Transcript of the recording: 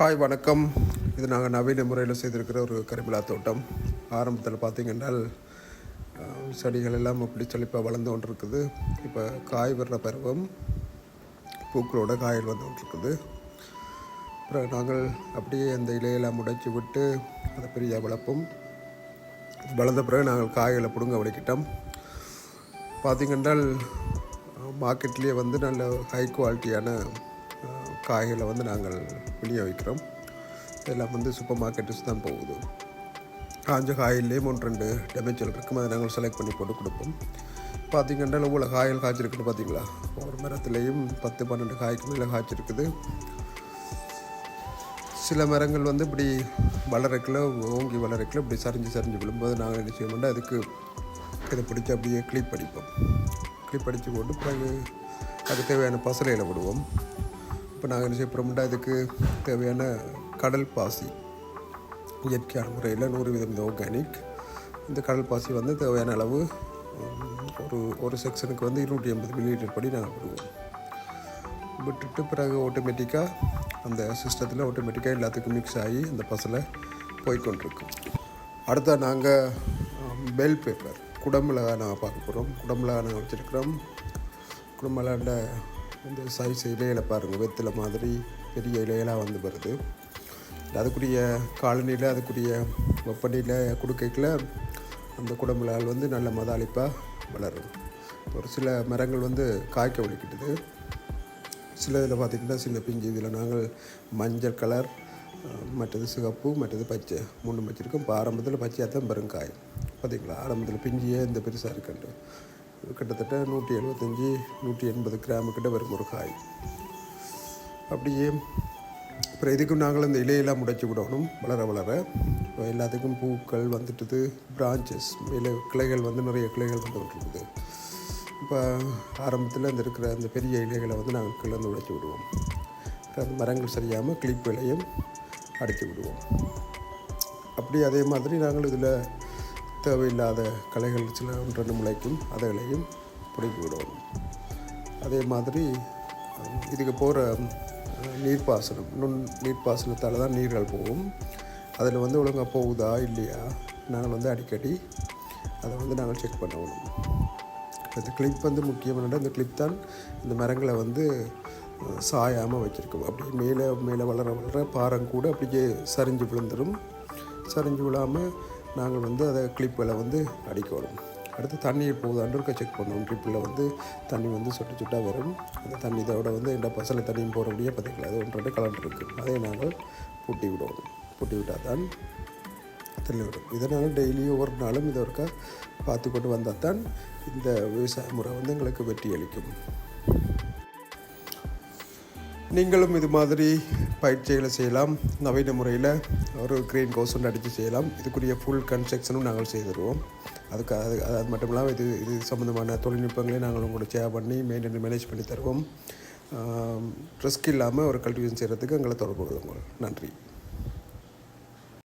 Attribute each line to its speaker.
Speaker 1: Hi வணக்கம். இது நாங்கள் நவீன முறையில் செய்திருக்கிற ஒரு கரிமிலா தோட்டம். ஆரம்பத்தில் பார்த்தீங்கன்னா செடிகள் எல்லாம் அப்படி செழிப்பாக வளர்ந்து கொண்டிருக்குது. இப்போ காய் வர்ற பருவம் பூக்களோட காயில் வந்து கொண்டிருக்குது. அப்புறம் நாங்கள் அப்படியே அந்த இலையெல்லாம் முடைச்சி விட்டு அதை பெரிய வளர்ப்போம். வளர்ந்த பிறகு நாங்கள் காய்களை பிடுங்க வடிக்கிட்டோம் பார்த்தீங்கன்றால் மார்க்கெட்லேயே வந்து நல்ல ஹை குவாலிட்டியான காய்களை வந்து நாங்கள் விநியோகிக்கிறோம் இதெல்லாம் வந்து சூப்பர் மார்க்கெட்டுக்கு தான் போகுது. காஞ்ச காயிலேயும் ஒன்று ரெண்டு டேமேஜில் இருக்கும். அதை நாங்கள் செலக்ட் பண்ணி போட்டு கொடுப்போம். பார்த்தீங்கன்னா இவ்வளோ காய்கள் காய்ச்சிருக்குன்னு பார்த்தீங்களா ஒரு மரத்துலேயும் பத்து பன்னெண்டு காய்க்கு மேலே காய்ச்சிருக்குது. சில மரங்கள் வந்து இப்படி வளரக்கில் ஓங்கி வளரக்கில் இப்படி சரிஞ்சு சரிஞ்சு விழும்போது நாங்கள் என்ன செய்வோம்னா அதுக்கு இதை பிடிச்சி அப்படியே கிளிப் அடிப்போம் கிளிப் அடித்து போட்டு பிறகு அதுக்கு தேவையான பசலையில் விடுவோம் இப்போ நாங்கள் என்ன செய்யப்படுறோம்னா அதுக்கு தேவையான கடல் பாசி இயற்கையான முறையில் நூறு விதம் இந்த ஆர்கானிக் இந்த கடல் பாசி வந்து தேவையான அளவு ஒரு ஒரு செக்ஷனுக்கு வந்து இருநூற்றி எண்பது மில்லிலிட்டர் படி நாங்கள் விடுவோம் விட்டுட்டு பிறகு ஆட்டோமேட்டிக்காக அந்த சிஸ்டத்தில் ஆட்டோமேட்டிக்காக எல்லாத்துக்கும் மிக்ஸ் ஆகி அந்த பசலை போய்கொண்டிருக்கும் அடுத்த நாங்கள் பெல் பேப்பர் குடமிளகா நாங்கள் பார்க்க போகிறோம் குடமிளகா நாங்கள் வச்சுருக்கிறோம். குடமிளகாண்ட இந்த சைஸ் இலையில பாருங்கள் வெத்தில மாதிரி பெரிய இலையெல்லாம் வந்து வருது. அதுக்குரிய காலனியில் அதுக்குரிய வெப்பநிலை கொடுக்கல அந்த குடம்புலால் வந்து நல்ல மதாளிப்பாக வளரும். ஒரு சில மரங்கள் வந்து காய்க்க வலிக்கிட்டுது சில இதில் பார்த்திங்கன்னா சின்ன பிஞ்சு இதில் நாங்கள் மஞ்சள் கலர் மற்றது சிகப்பு மற்றது பச்சை மூணு வச்சுருக்கோம். இப்போ ஆரம்பத்தில் பச்சையாக தான் பெரும் காய் பார்த்தீங்களா ஆரம்பத்தில் பிஞ்சியே இந்த பெருசாக இருக்குண்டு கிட்டத்தட்ட நூற்றி எழுபத்தஞ்சி நூற்றி எண்பது கிராமு கிட்ட வரும் ஒரு காய். அப்படியே அப்புறம் இதுக்கும் நாங்கள் இந்த இலையெல்லாம் முடைச்சி விடணும் வளர வளர. எல்லாத்துக்கும் பூக்கள் வந்துட்டுது பிரான்ச்சஸ் இலை கிளைகள் வந்து நிறைய கிளைகள் வந்து இருக்குது இப்போ ஆரம்பத்தில் இந்த இருக்கிற அந்த பெரிய இலைகளை வந்து நாங்கள் கிளந்து உடைச்சி விடுவோம். அந்த மரங்கள் சரியாமல் கிளிப் இலையும் அடித்து விடுவோம். அப்படி அதே மாதிரி நாங்கள் இதில் தேவையில்லாத களைகள் சில ஒன்று முளைக்கும் அதைகளையும் பிடிக்கி விடுவோம் அதே மாதிரி இதுக்கு போகிற நீர்ப்பாசனம் நுண் நீர்ப்பாசனத்தால் தான் நீர்கள் போகும். அதில் வந்து ஒழுங்காக போகுதா இல்லையா? நாங்கள் வந்து அடிக்கடி அதை வந்து நாங்கள் செக் பண்ணணும். இந்த கிளிப் வந்து முக்கியமான இந்த கிளிப் தான் இந்த மரங்களை வந்து சாயாமல் வச்சுருக்கோம். அப்படியே மேலே மேலே வளர வளர பாரம் கூட அப்படியே சரிஞ்சு விழுந்துடும் சரிஞ்சு விழாமல் நாங்கள் வந்து அதை கிளிப்பில் வந்து அடிக்க வரும். அடுத்து தண்ணியை போகுது. அண்டர்க்க செக் பண்ணுவோம். ட்ரிப்பில் வந்து தண்ணி வந்து சொட்டு சொட்டாக வரும். அந்த தண்ணி இதோட வந்து இந்த பசலை தண்ணியும் போகிற முடியாது. பார்த்திங்களா அது ஒன்று ரெண்டு கலண்டு இருக்குது அதை நாங்கள் பூட்டி விடுவோம். பூட்டி விட்டால் தான் தள்ளி விடும் இதனால் டெய்லியும் டெய்லி ஒவ்வொரு நாளும் இதை ஒருக்கா பார்த்து கொண்டு வந்தால் தான் இந்த விவசாய முறை வந்து எங்களுக்கு வெற்றி அளிக்கும். நீங்களும் இது மாதிரி பயிற்சிகளை செய்யலாம். நவீன முறையில் ஒரு க்ரீன் கோஸ் ஒன்று அடித்து செய்யலாம். இதுக்குரிய ஃபுல் கன்ஸ்ட்ரக்ஷனும் நாங்கள் செய்திருவோம் அதுக்கு அது அது மட்டும் இல்லாமல் இது இது சம்மந்தமான தொழில்நுட்பங்களையும் நாங்கள் உங்களுக்கு ஷேர் பண்ணி மெயின்டைன் மேனேஜ் பண்ணி தருவோம். ரிஸ்க் இல்லாமல் ஒரு கல்டிவேஷன் செய்கிறதுக்கு எங்களை தொடர்பு கொள்ளுங்கள். நன்றி.